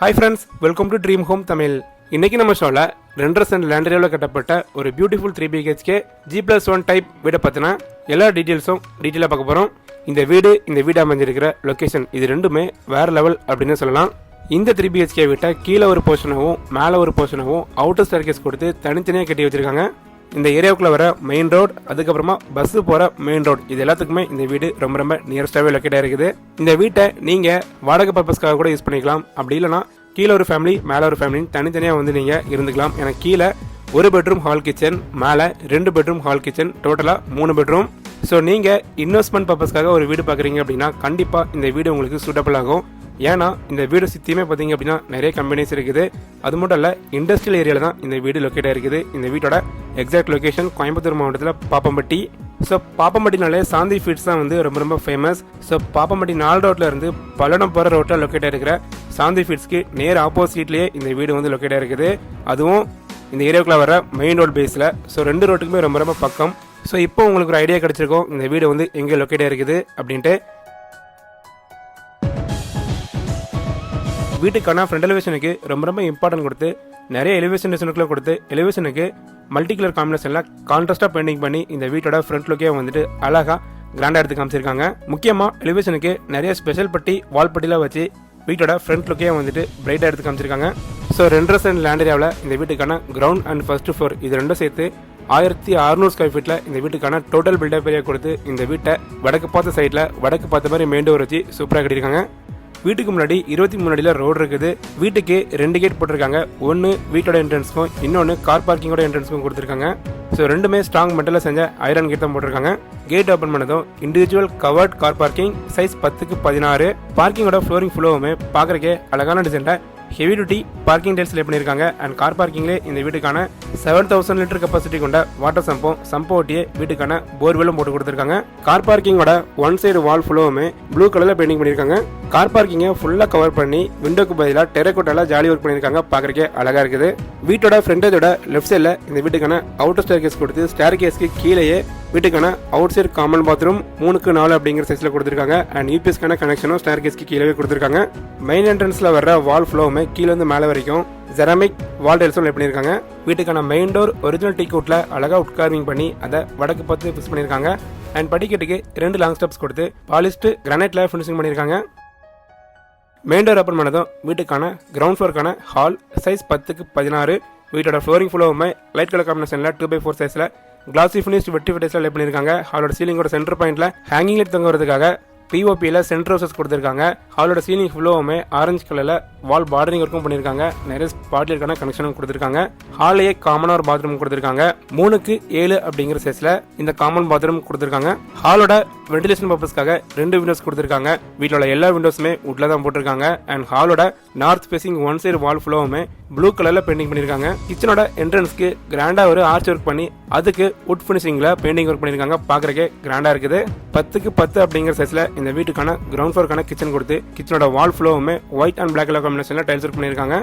Hi friends welcome to dream home Tamil இன்னைக்கு நம்ம ஷோவில் ரெண்டரை சென்ட் லேண்டரியாவில் கட்டப்பட்ட ஒரு beautiful three BHK G plus one type வீடை பார்த்தினா எல்லா டீட்டெயில்ஸும் டீட்டெயிலாக பார்க்க போகிறோம் இந்த வீடு இந்த வீடு அமைஞ்சிருக்கிற லொக்கேஷன் இது ரெண்டுமே வேற லெவல் அப்படின்னு சொல்லலாம். இந்த த்ரீ பிஹெச்கே வீட்டை கீழே ஒரு போர்ஷனாகவும் மேலே ஒரு போர்ஷனாகவும் அவுட்டர் ஸ்டர்கேஸ் கொடுத்து தனித்தனியாக கட்டி வச்சுருக்காங்க. இந்த ஏரியாவுக்குள்ளே வர மெயின் ரோடு அதுக்கப்புறமா பஸ் போகிற மெயின் ரோடு இது எல்லாத்துக்குமே இந்த வீடு ரொம்ப ரொம்ப நியரஸ்டாகவே லொக்கேட்டாக இருக்குது. இந்த வீட்டை நீங்கள் வாடகை பர்பஸ்க்காக கூட யூஸ் பண்ணிக்கலாம். அப்படி இல்லைனா கீழே ஒரு ஃபேமிலி மேலே ஒரு ஃபேமிலின்னு தனித்தனியாக வந்து நீங்கள் இருந்துக்கலாம். ஏன்னா கீழே ஒரு பெட்ரூம் ஹால் கிச்சன் மேலே ரெண்டு பெட்ரூம் ஹால் கிச்சன் டோட்டலாக மூணு பெட்ரூம் ஸோ நீங்கள் இன்வெஸ்ட்மெண்ட் பர்பஸ்க்காக ஒரு வீடு பார்க்குறீங்க அப்படின்னா கண்டிப்பாக இந்த வீடு உங்களுக்கு சூட்டபிள் ஆகும். ஏன்னா இந்த வீடு சுற்றியுமே பார்த்தீங்க அப்படின்னா நிறைய கம்பெனிஸ் இருக்குது. அது மட்டும் இல்லை இண்டஸ்ட்ரியல் ஏரியாவில் தான் இந்த வீடு லொக்கேட் ஆகிருக்குது இந்த வீட்டோட எக்ஸாக்ட் லொக்கேஷன் கோயம்புத்தூர் மாவட்டத்தில் பாப்பம்பட்டி. ஸோ பாப்பம்பட்டினாலே சாந்தி ஃபீட்ஸ் தான் வந்து ரொம்ப ரொம்ப ஃபேமஸ் ஸோ பாப்பம்பட்டி நாலு ரோட்டில் இருந்து பல்லடம் போகிற ரோட்டில் லொக்கேட் இருக்கிற சாந்தி ஃபீட்ஸ்க்கு நேர் ஆப்போசிட்லேயே இந்த வீடு வந்து லொக்கேட் இருக்குது அதுவும் இந்த ஏரியாவுக்குள்ள வர மெயின் ரோட் பேஸில் ஸோ ரெண்டு ரோட்டுக்குமே ரொம்ப ரொம்ப பக்கம். ஸோ இப்போ உங்களுக்கு ஒரு ஐடியா கிடச்சிருக்கோம் இந்த வீடு வந்து எங்கே லொக்கேட் இருக்குது அப்படின்ட்டு. வீட்டுக்கான ஃப்ரண்ட் எலிவேஷனுக்கு ரொம்ப ரொம்ப இம்பார்ட்டன்ட் கொடுத்து நிறைய எலிவேஷன் டிசைனுக்குள்ள கொடுத்து எலிவேஷனுக்கு மல்டி கலர் காம்பினேஷனில் கான்ட்ராஸ்டாக பெயிண்டிங் பண்ணி இந்த வீட்டோட ஃப்ரண்ட் லுக்கே வந்துட்டு அழகாக கிராண்டாக எடுத்து காமிச்சிருக்காங்க. முக்கியமாக எலிவேஷனுக்கு நிறைய ஸ்பெஷல் பட்டி வால் பட்டிலாம் வச்சு வீட்டோட ஃப்ரண்ட் லுக்கே வந்துட்டு பிரைட்டாக எடுத்து காமிச்சிருக்காங்க. ஸோ ரெண்டரை சென்ட் லேண்ட் ஏரியாவில் இந்த வீட்டுக்கான கிரவுண்ட் அண்ட் ஃபர்ஸ்ட் ஃப்ளோர் இது ரெண்டும் சேர்த்து ஆயிரத்தி அறுநூறு ஸ்கொயர் ஃபீட்டில் இந்த வீட்டுக்கான டோட்டல் பில்டப் ஏரியா கொடுத்து இந்த வீட்டை வடக்கு பார்த்த சைடில் வடக்கு பார்த்த மாதிரி மெயின் டோர் வச்சு சூப்பராக கட்டியிருக்காங்க. வீட்டுக்கு முன்னாடி இருபத்தி மூணு அடியில் ரோடு இருக்குது. வீட்டுக்கு ரெண்டு கேட் போட்டிருக்காங்க. ஒன்று வீட்டோட என்ட்ரன்ஸ்க்கும் இன்னொன்று கார் பார்க்கிங்கோட என்ட்ரன்ஸ்க்கும் கொடுத்துருக்காங்க. ஸோ ரெண்டுமே ஸ்ட்ராங் மெட்டலில் செஞ்ச ஐரன் கேட் தான் போட்டிருக்காங்க. கேட் ஓப்பன் பண்ணதும் individual covered car parking size பத்துக்கு பதினாறு. பார்க்கிங்கோட ஃப்ளோரிங் ஃப்ளோவுமே பார்க்குறக்கே அழகான டிசைனில் heavy duty parking tiles lay பண்ணியிருக்காங்க அண்ட் கார் பார்க்கிங்லேயே இந்த வீட்டுக்கான செவன் தௌசண்ட் லிட்டர் கெப்பாசிட்டி கொண்ட வாட்டர் சம்பம் சம்பை ஒட்டியே வீட்டுக்கான போர்வெல்லும் போட்டு கொடுத்துருக்காங்க. கார் பார்க்கிங்கோட ஒன் சைடு வால் ஃபுல்லோவுமே ப்ளூ கலரில் பெயிண்டிங் பண்ணியிருக்காங்க. கார் பார்க்கிங்கை ஃபுல்லாக கவர் பண்ணி விண்டோக்கு பதிலாக டெரக்கோட்டால ஜாலி ஒர்க் பண்ணியிருக்காங்க. பார்க்குறக்கே அழகாக இருக்குது. வீட்டோட ஃப்ரண்டேஜோட லெஃப்ட் சைடில் இந்த வீட்டுக்கான அவுட்டர் ஸ்டேர் கேஸ் கொடுத்து ஸ்டேர் கேஸ்க்கு கீழேயே வீட்டுக்கான அவுட் சைட் காமன் பாத்ரூம் மூணுக்கு நாலு அப்படிங்கிற சைஸில் கொடுத்துருக்காங்க. அண்ட் யூபிஎஸ்க்கான கனெக்ஷனும் ஸ்டேர் கேஸ்க்கு கீழே கொடுத்துருக்காங்க. மெயின் என்ட்ரன்ஸில் வர வால் ஃப்ளோவுமே கீழேருந்து மேலே வரைக்கும் ஜெரமிக் வால் டெல்ஸும் பண்ணியிருக்காங்க வீட்டுக்கான மெயின் டோர் ஒரிஜினல் டீ கோட்டில் அழகாக உட்கார்விங் பண்ணி அதை வடக்கு பார்த்து ஃபிக்ஸ் பண்ணியிருக்காங்க. அண்ட் படிக்கட்டுக்கு ரெண்டு லாங் ஸ்டெப்ஸ் கொடுத்து பாலிஸ்ட் கிரானைட்ல ஃபினிஷிங் பண்ணியிருக்காங்க. மெயின் டோர் ஓப்பன் பண்ணதும் வீட்டுக்கான கிரவுண்ட் ஃப்ளோருக்கான ஹால் சைஸ் பத்துக்கு பதினாறு. வீட்டோட ஃப்ளோரிங் ஃபுல்லோவுமே லைட் கலர் காம்பினேஷனில் டூ பை ஃபோர் சைஸில் கிளாசி ஃபினிஷ் வெட்டி ஃபெட்டிஸில் லே பண்ணியிருக்காங்க. ஹாலோட சீலிங்கோட சென்டர் பாயிண்ட்ல ஹேங்கிங் லைட் தொங்க வரதுக்காக பிஓபியில் சென்டர் ரோசஸ் கொடுத்துருக்காங்க. ஹாலோட சீலிங் ஃபுல்லோவுமே ஆரஞ்சு கலரில் வால் பார்டரிங் ஒர்க்கும் பண்ணியிருக்காங்க. நிறைய ஸ்பாட்லிற்கான கனெக்ஷனும் கொடுத்துருக்காங்க. ஹாலையே காமனாக ஒரு பாத்ரூம் கொடுத்துருக்காங்க. மூணுக்கு ஏழு அப்படிங்கிற சைஸில் இந்த காமன் பாத்ரூம் கொடுத்துருக்காங்க. ஹாலோட வென்டிலேஷன் பர்பஸ்க்காக ரெண்டு விண்டோஸ் கொடுத்துருக்காங்க. வீட்டோட எல்லா விண்டோஸுமே உட்ல தான் போட்டிருக்காங்க. அண்ட் ஹாலோட north facing one side wall ஃபுல்லோவுமே blue கலரில் பெயிண்டிங் பண்ணியிருக்காங்க கிச்சனோட என்ட்ரன்ஸ்க்கு கிராண்டாக ஒரு ஆர்ச் ஒர்க் பண்ணி அதுக்கு உட் ஃபினிஷிங்கில் பெயிண்டிங் ஒர்க் பண்ணியிருக்காங்க பார்க்குறக்கே கிராண்டாக இருக்குது. பத்துக்கு பத்து அப்படிங்கிற சைஸில் இந்த வீட்டுக்கான கிரவுண்ட் ஃப்ளோருக்கான கிச்சன் கொடுத்து கிச்சனோட வால் ஃப்ளோவுமே ஒயிட் அண்ட் பிளாக் கலர் காம்பினேஷனில் டைல்ஸ் ஒர்க் பண்ணியிருக்காங்க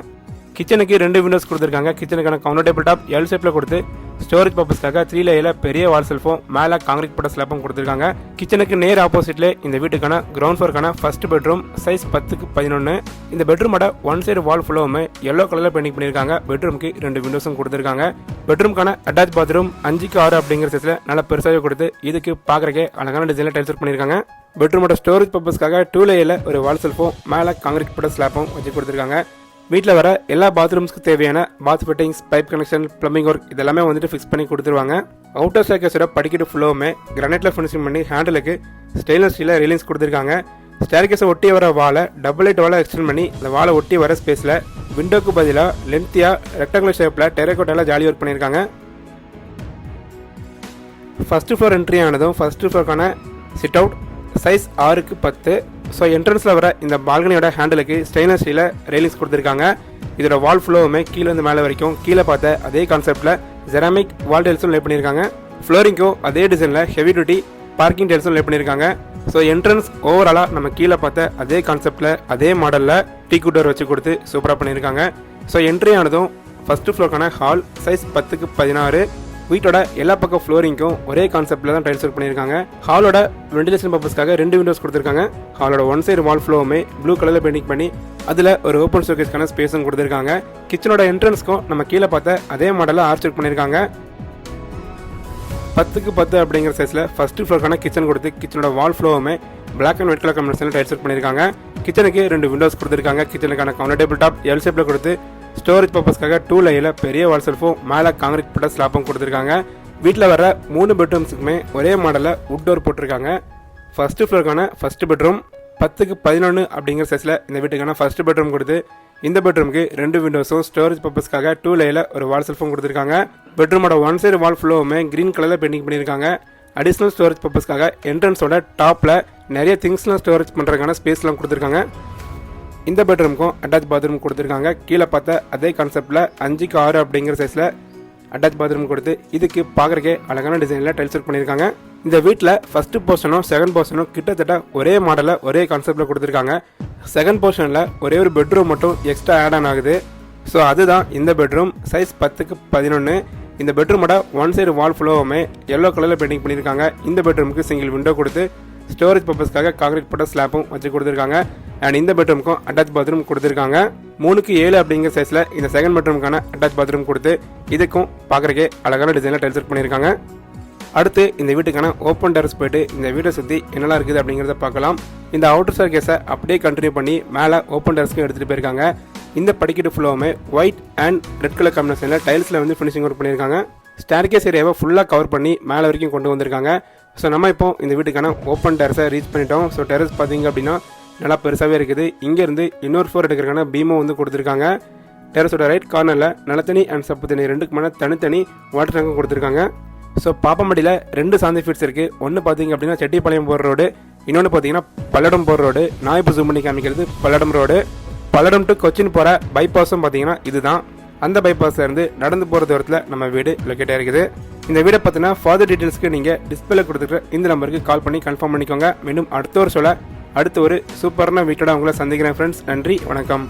கிச்சனுக்கு ரெண்டு விண்டோஸ் கொடுத்துருக்காங்க. கிச்சனுக்கான கவுண்டர் டேபிள் டாப் எல் ஷேப்பில் கொடுத்து ஸ்டோரேஜ் பர்பஸ்க்காக த்ரீ லேயில் பெரிய வால் செல்ஃபும் மேலே காங்கிரீட் போட்ட ஸ்லாப்பும் கொடுத்துருக்காங்க. கிச்சனுக்கு நேர் ஆப்போசிட்ல இந்த வீட்டுக்கான கிரவுண்ட் ஃப்ளோருக்கான ஃபர்ஸ்ட் பெட்ரூம் சைஸ் பத்துக்கு பதினொன்று இந்த பெட்ரூமோட ஒன் சைடு வால் ஃபுல்லோவுமே எல்லோ கலரில் பெயிண்டிங் பண்ணியிருக்காங்க. பெட்ரூமுக்கு ரெண்டு விண்டோஸும் கொடுத்துருக்காங்க. பெட்ரூம்க்கான அட்டாச் பாத்ரூம் அஞ்சுக்கு ஆறு அப்படிங்கிற சைஸில் நல்லா பெருசாகவே கொடுத்து இதுக்கு பார்க்குறக்கே அழகான டிசைனில் டைல்ஸ் பண்ணியிருக்காங்க. பெட்ரூமோட ஸ்டோரேஜ் பர்பஸ்க்காக டூ லேயில் ஒரு வால் செல்ஃபும் மேலே காங்கிரீட் போட்ட ஸ்லாப்பும் வச்சு கொடுத்துருக்காங்க. வீட்டில் வர எல்லா பாத்ரூம்ஸ்க்கு தேவையான bath fittings pipe connection plumbing work இதெல்லாமே வந்துட்டு ஃபிக்ஸ் பண்ணி கொடுத்துருவாங்க. அவுட்டர் ஸ்டேக்கஸோட படிக்கட்டு ஃபுல்லோவுமே கிரானைட்டில் ஃபினிஷிங் பண்ணி ஹேண்டலுக்கு ஸ்டெயின்லெஸ் ஸ்டீலில் ரிலீஸ் கொடுத்துருக்காங்க. ஸ்டேர்கேஸை ஒட்டி வர வாலை டபுள் லைட் வாழை எக்ஸ்டெண்ட் பண்ணி இந்த வாலை ஒட்டி வர ஸ்பேஸில் விண்டோக்கு பதிலாக லென்த்தியாக ரெக்டாங்குலர் ஷேப்பில் டெரக்கோட்டாவில் ஜாலி ஒர்க் பண்ணியிருக்காங்க ஃபர்ஸ்ட் ஃப்ளோர் என்ட்ரி ஆனதும் ஃபர்ஸ்ட் ஃப்ளோருக்கான சிட் அவுட் சைஸ் ஆறுக்கு பத்து ஸோ என்ட்ரன்ஸில் வர இந்த பால்கனியோட ஹேண்டலுக்கு ஸ்டெயின்லெஸ் ஸ்டீலில் ரெயிலிங்ஸ் கொடுத்துருக்காங்க. இதோட வால் ஃப்ளோவுமே கீழேருந்து மேலே வரைக்கும் கீழே பார்த்த அதே கான்செப்டில் ஜெராமிக் வால் டெல்ஸும் லே பண்ணியிருக்காங்க. ஃப்ளோரிங்க்கும் அதே டிசைனில் ஹெவி டியூட்டி பார்க்கிங் டெல்ஸும் லே பண்ணியிருக்காங்க. ஸோ என்ட்ரன்ஸ் ஓவராலாக நம்ம கீழே பார்த்த அதே கான்செப்டில் அதே மாடலில் டீ குட்டர் வச்சு கொடுத்து சூப்பராக பண்ணியிருக்காங்க. ஸோ என்ட்ரி ஆனதும் ஃபஸ்ட்டு ஃப்ளோருக்கான ஹால் சைஸ் பத்துக்கு பதினாறு. வீட்டோட எல்லா பக்கம் ஃப்ளோரிங்க்கும் ஒரே கான்செப்டில் தான் டைல்ஸ் ஒர்க் பண்ணியிருக்காங்க. ஹாலோட வெண்டிலேஷன் பர்பஸ்க்காக ரெண்டு விண்டோஸ் கொடுத்துருக்காங்க. ஹாலோட ஒன் சைடு வால் ஃப்ளோவுமே ப்ளூ கலரில் பெயிண்டிங் பண்ணி அதில் ஒரு ஓப்பன் ஷோகேஸ்க்கான ஸ்பேஸும் கொடுத்துருக்காங்க. கிச்சனோட என்ட்ரன்ஸ்க்கும் நம்ம கீழே பார்த்த அதே மாடலில் ஆர்ச் ஒர்க் பண்ணியிருக்காங்க. பத்துக்கு பத்து அப்படிங்கிற சைஸில் ஃபர்ஸ்ட் ஃப்ளோருக்கான கிச்சன் கொடுத்து கிச்சனோட வால் ஃப்ளோவுமே பிளாக் அண்ட் ஒயிட் கலர் காம்பினேஷனில் டைல்ஸ் ஒர்க் பண்ணியிருக்காங்க. கிச்சனுக்கு ரெண்டு விண்டோஸ் கொடுத்துருக்காங்க. கிச்சனுக்கான கவுண்டர் டேபிள் டாப் எல் ஷேப்பில் கொடுத்து ஸ்டோரேஜ் பர்பஸ்க்காக டூ லையில் பெரிய வால் செல்ஃபும் மேலே காங்கிரீட் போட்ட ஸ்லாப்பும் கொடுத்துருக்காங்க. வீட்டில் வர மூணு பெட்ரூம்ஸுக்குமே ஒரே மாடலில் வுட் டோர் போட்டிருக்காங்க ஃபர்ஸ்ட் ஃப்ளோருக்கான ஃபர்ஸ்ட் பெட்ரூம் பத்துக்கு பதினொன்று அப்படிங்கிற சைஸில் இந்த வீட்டுக்கான ஃபர்ஸ்ட் பெட்ரூம் கொடுத்து இந்த பெட்ரூமுக்கு ரெண்டு விண்டோஸும் ஸ்டோரேஜ் பர்பஸ்க்காக டூ லையில் ஒரு வால் செல்ஃபும் கொடுத்துருக்காங்க. பெட்ரூமோட ஒன் சைடு வால் ஃப்ளோவுமே க்ரீன் கலரில் பெயிண்டிங் பண்ணியிருக்காங்க. அடிஷ்னல் ஸ்டோரேஜ் பர்பஸ்க்காக என்ட்ரன்ஸோட டாப்பில் நிறைய திங்ஸ்லாம் ஸ்டோரேஜ் பண்ணுறதுக்கான ஸ்பேஸ்லாம் கொடுத்துருக்காங்க. இந்த பெட்ரூமுக்கும் அட்டாச் பாத்ரூம் கொடுத்துருக்காங்க. கீழே பார்த்த அதே கான்செப்டில் அஞ்சுக்கு ஆறு அப்படிங்கிற சைஸில் அட்டாச் பாத்ரூம் கொடுத்து இதுக்கு பார்க்குறக்கே அழகான டிசைனில் டைல்ஸ் ஒர்க் பண்ணியிருக்காங்க. இந்த வீட்டில் ஃபஸ்ட்டு போர்ஷனும் செகண்ட் போர்ஷனும் கிட்டத்தட்ட ஒரே மாடலில் ஒரே கான்செப்டில் கொடுத்துருக்காங்க. செகண்ட் போர்ஷனில் ஒரே ஒரு பெட்ரூம் மட்டும் எக்ஸ்ட்ரா ஆட் ஆன் ஆகுது. ஸோ அதுதான் இந்த பெட்ரூம் சைஸ் பத்துக்கு பதினொன்று இந்த பெட்ரூமோட ஒன் சைடு வால் ஃபுல்லோவுமே எல்லோ கலரில் பெயிண்டிங் பண்ணியிருக்காங்க. இந்த பெட்ரூமுக்கு சிங்கிள் விண்டோ கொடுத்து ஸ்டோரேஜ் பர்பஸ்க்காக காங்கிரீட் போட்ட ஸ்லாப்பும் வச்சு கொடுத்துருக்காங்க. அண்ட் இந்த பெட்ரூமுக்கும் அட்டாச் பாத்ரூம் கொடுத்துருக்காங்க. மூணுக்கு ஏழு அப்படிங்கிற சைஸில் இந்த செகண்ட் பெட்ரூமுக்கான அட்டாச் பாத்ரூம் கொடுத்து இதுக்கும் பார்க்குறக்கே அழகான டிசைனில் டைல்ஸ் பண்ணியிருக்காங்க. அடுத்து இந்த வீட்டுக்கான ஓப்பன் டெரஸ் போயிட்டு இந்த வீட்டை சுற்றி என்னெல்லாம் இருக்குது அப்படிங்கிறத பார்க்கலாம். இந்த அவுட்டர் சர் கேஸை அப்படியே கண்டினியூ பண்ணி மேலே ஓப்பன் டெரஸ்க்கு எடுத்துகிட்டு போயிருக்காங்க. இந்த படிக்கட்டு ஃபுல்லாவுமே ஒயிட் அண்ட் ரெட் கலர் காம்பினேஷனில் டைல்ஸில் வந்து ஃபினிஷிங் ஒர்க் பண்ணியிருக்காங்க. ஸ்டார்கேஸ் ஏரியாவை ஃபுல்லாக கவர் பண்ணி மேலே வரைக்கும் கொண்டு வந்திருக்காங்க. ஸோ நம்ம இப்போ இந்த வீட்டுக்கான ஓப்பன் டெரஸை ரீச் பண்ணிட்டோம். ஸோ டெரஸ் பார்த்தீங்க அப்படின்னா நல்லா பெருசாகவே இருக்குது. இங்கேருந்து இன்னொரு ஃபோர் எடுக்கிறதுக்கான பீமோ வந்து கொடுத்துருக்காங்க. டெரஸோட ரைட் கார்னரில் நிலத்தனி அண்ட் சப்பு தண்ணி ரெண்டுக்கு மேலே தனித்தனி வாட்டர் டேங்கும் கொடுத்துருக்காங்க. ஸோ பாப்பம்படியில் ரெண்டு சாந்தி ஃபீட்ஸ் இருக்குது ஒன்று பார்த்தீங்க அப்படின்னா செட்டிப்பாளையம் போகிற ரோடு இன்னொன்று பார்த்தீங்கன்னா பல்லடம் போகிற ரோடு நான் இப்போ ஜூம் பண்ணி காமிக்கிறது பல்லடம் ரோடு பல்லடம் டு கொச்சின் போகிற பைபாஸும் பார்த்தீங்கன்னா இதுதான். அந்த பைபாஸில் இருந்து நடந்து போகிற தூரத்தில் நம்ம வீடு லொக்கேட்டாக இருக்குது இந்த வீடை பற்றின ஃபர்தர் டீட்டெயில்ஸ்க்கு நீங்கள் டிஸ்பிளே கொடுத்துருக்க இந்த நம்பருக்கு கால் பண்ணி கன்ஃபார்ம் பண்ணிக்கோங்க. மீண்டும் அடுத்த ஒரு சொல்ல அடுத்த ஒரு சூப்பரான வீட்டோட உங்களை சந்திக்கிறேன் ஃப்ரெண்ட்ஸ் நன்றி வணக்கம்.